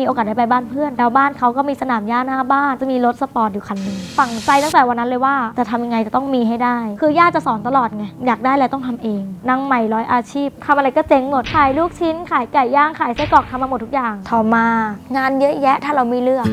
มีโอกาสได้ไปบ้านเพื่อนแล้วบ้านเขาก็มีสนามหญ้าหน้าบ้านจะมีรถสปอร์ตอยู่คันหนึงฝังใจตั้งแต่วันนั้นเลยว่าจะทำยังไงจะต้องมีให้ได้ คือย่าจะสอนตลอดไงอยากได้อะไรต้องทำเองนั่งใหม่ร้อยอาชีพทำอะไรก็เจ๊งหมดขายลูกชิ้น ขายไก่ย่างขายไส้กรอกทำมาหมดทุกอย่างทอมางานเยอะแยะถ้าเราไม่เลือก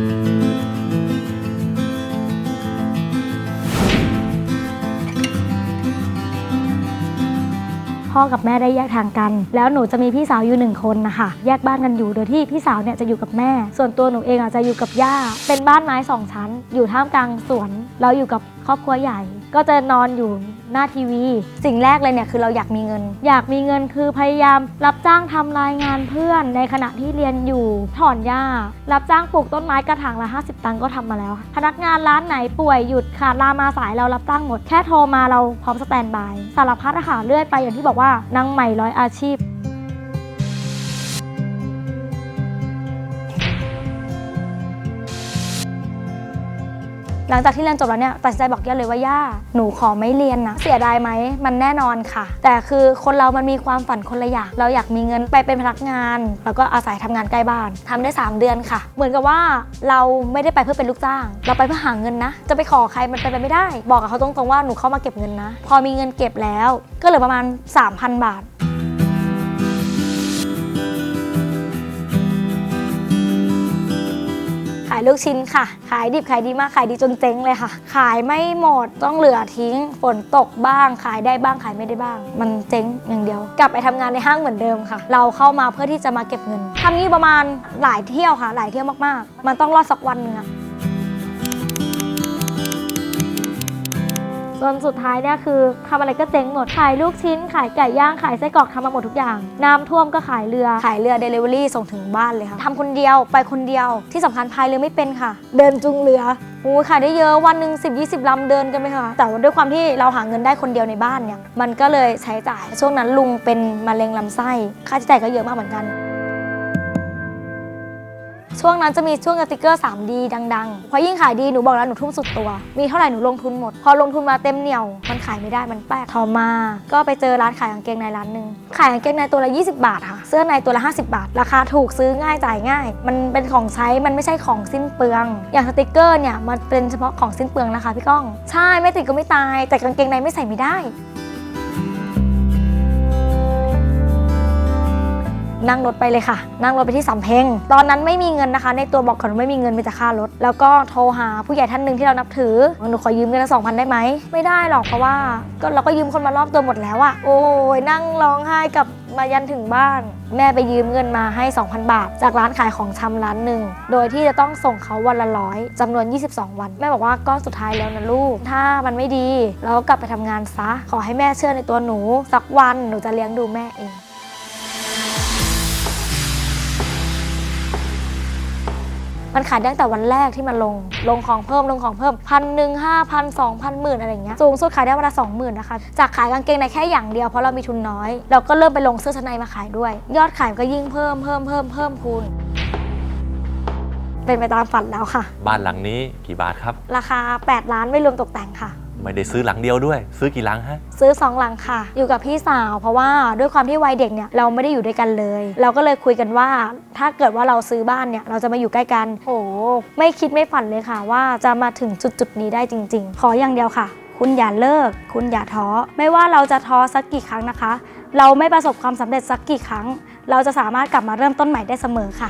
พ่อกับแม่ได้แยกทางกัน แล้วหนูจะมีพี่สาวอยู่หนึ่งคนนะคะแยกบ้านกันอยู่โดยที่พี่สาวเนี่ยจะอยู่กับแม่ ส่วนตัวหนูเองอะจะอยู่กับย่า เป็นบ้านไม้สองชั้น อยู่ท่ามกลางสวนแล้วอยู่กับครอบครัวใหญ่ ก็จะนอนอยู่ หน้าทีวี สิ่งแรกเลยเนี่ยคือเราอยากมีเงิน อยากมีเงินคือพยายาม รับจ้างทำรายงานเพื่อนในขณะที่เรียนอยู่ถอนหญ้า รับจ้างปลูกต้นไม้กระถางละ 50 ตังค์ก็ทำมาแล้ว พนักงานร้านไหนป่วยหยุดขาดลามาสายเรารับจ้างหมดแค่โทรมาเราพร้อมสแตนบายสารพัดอาหารเรื่อยไปอย่างที่บอกว่านางใหม่ร้อยอาชีพ หลังจากที่เรียนจบแล้วเนี่ยตัดสินใจบอกย่าเลยว่าย่าหนูขอไม่เรียนนะเสียดายไหมมันแน่นอนค่ะ แต่คือคนเรามันมีความฝันคนละอย่างเราอยากมีเงินไปเป็นพนักงาน แล้วก็อาศัยทำงานใกล้บ้านทำได้ 3 เดือนค่ะ เหมือนกับว่าเราไม่ได้ไปเพื่อเป็นลูกจ้าง เราไปเพื่อหาเงินนะ จะไปขอใครมันเป็นไปไม่ได้ บอกกับเขาตรงๆว่าหนูเข้ามาเก็บเงินนะ พอมีเงินเก็บแล้ว ก็เหลือประมาณ 3,000 บาท ลูกชิ้นค่ะ ขายดิบขายดีมากขายดีจนเจ๊งเลยค่ะ ขายไม่หมดต้องเหลือทิ้งฝนตกบ้าง ขายได้บ้างขายไม่ได้บ้าง มันเจ๊งอย่างเดียว กลับไปทำงานในห้างเหมือนเดิมค่ะ เราเข้ามาเพื่อที่จะมาเก็บเงินทำนี้ประมาณหลายเที่ยวค่ะ หลายเที่ยวมากๆ มันต้องรอดสักวันหนึงอะ จนสุดท้ายเนี่ยคือทำอะไรก็เจ๊งหมด ขายลูกชิ้น ขายไก่ย่าง ขายไส้กรอกทำมาหมดทุกอย่าง น้ำท่วมก็ขายเรือ ขายเรือเดลิเวอรี่ส่งถึงบ้านเลยค่ะทำคนเดียวไปคนเดียว ที่สำคัญพายเรือไม่เป็นค่ะ เดินจุงเรือโอ้ยขายได้เยอะวันหนึ่ง10 20ลำเดินกันไหมคะแต่ว่าด้วยความที่เราหาเงินได้คนเดียวในบ้านเนี่ยมันก็เลยใช้จ่ายช่วงนั้นลุงเป็นมะเร็งลำไส้ค่าใช้จ่ายก็เยอะมากเหมือนกัน ช่วงนั้นจะมีช่วงสติกเกอร์ 3D ดังๆพราะยิ่งขายดีหนูบอกแล้วหนูทุ่มสุดตัว มีเท่าไหร่หนูลงทุนหมด พอลงทุนมาเต็มเหนียว มันขายไม่ได้มันแป๊กทอมา ก็ไปเจอร้านขายกางเกงในร้านหนึ่งขายกางเกงในตัวละ 20 บาทค่ะ เสื้อในตัวละ 50 บาท ราคาถูกซื้อง่ายจ่ายง่าย มันเป็นของใช้ มันไม่ใช่ของสิ้นเปลือง อย่างสติกเกอร์เนี่ยมันเป็นเฉพาะของสิ้นเปลืองนะคะพี่ก้อง ใช่ไม่ติดก็ไม่ตาย แต่กางเกงในไม่ใส่ไม่ได้ นั่งรถไปเลยค่ะ นั่งรถไปที่สำเพ็งตอนนั้นไม่มีเงินนะคะ ในตัวบอกก่อนไม่มีเงินมีแต่ค่ารถ แล้วก็โทรหาผู้ใหญ่ท่านหนึ่งที่เรานับถือหนูขอยืมเงินละสองพันได้ไหมไม่ได้หรอกเพราะว่าก็เราก็ยืมคนมารอบตัวหมดแล้วอะโอ้ยนั่งร้องไห้กับมายันถึงบ้าน แม่ไปยืมเงินมาให้ 2,000 บาท จากร้านขายของชำร้านหนึ่ง โดยที่จะต้องส่งเขาวันละร้อยจำนวน 22 วัน แม่บอกว่าก็สุดท้ายแล้วนะลูก ถ้ามันไม่ดี เราก็กลับไปทำงานซะ ขอให้แม่เชื่อในตัวหนู สักวันหนูจะเลี้ยงดูแม่เอง มันขายได้ตั้งแต่วันแรกที่มันลง ลงของเพิ่มลงของเพิ่มพันหนึ่งห้าพันสองพันหมื่นอะไรอย่างเงี้ย สูงสุดขายได้วันละสองหมื่นนะคะ จากขายกางเกงในแค่อย่างเดียวเพราะเรามีทุนน้อย เราก็เริ่มไปลงเสื้อชั้นในมาขายด้วย ยอดขายก็ยิ่งเพิ่มเพิ่มเพิ่มเพิ่มพูนเป็นไปตามฝันแล้วค่ะ บ้านหลังนี้กี่บาทครับ ราคา 8 ล้านไม่รวมตกแต่งค่ะ ไม่ได้ซื้อหลังเดียวด้วย ซื้อกี่หลังฮะ ซื้อสองหลังค่ะ อยู่กับพี่สาว เพราะว่าด้วยความที่วัยเด็กเนี่ยเราไม่ได้อยู่ด้วยกันเลย เราก็เลยคุยกันว่า ถ้าเกิดว่าเราซื้อบ้านเนี่ยเราจะมาอยู่ใกล้กันโอ้ไม่คิดไม่ฝันเลยค่ะ ว่าจะมาถึงจุดจุดนี้ได้จริง ๆ ขออย่างเดียวค่ะ คุณอย่าเลิก คุณอย่าท้อไม่ว่าเราจะท้อสักกี่ครั้งนะคะ เราไม่ประสบความสำเร็จสักกี่ครั้ง เราจะสามารถกลับมาเริ่มต้นใหม่ได้เสมอค่ะ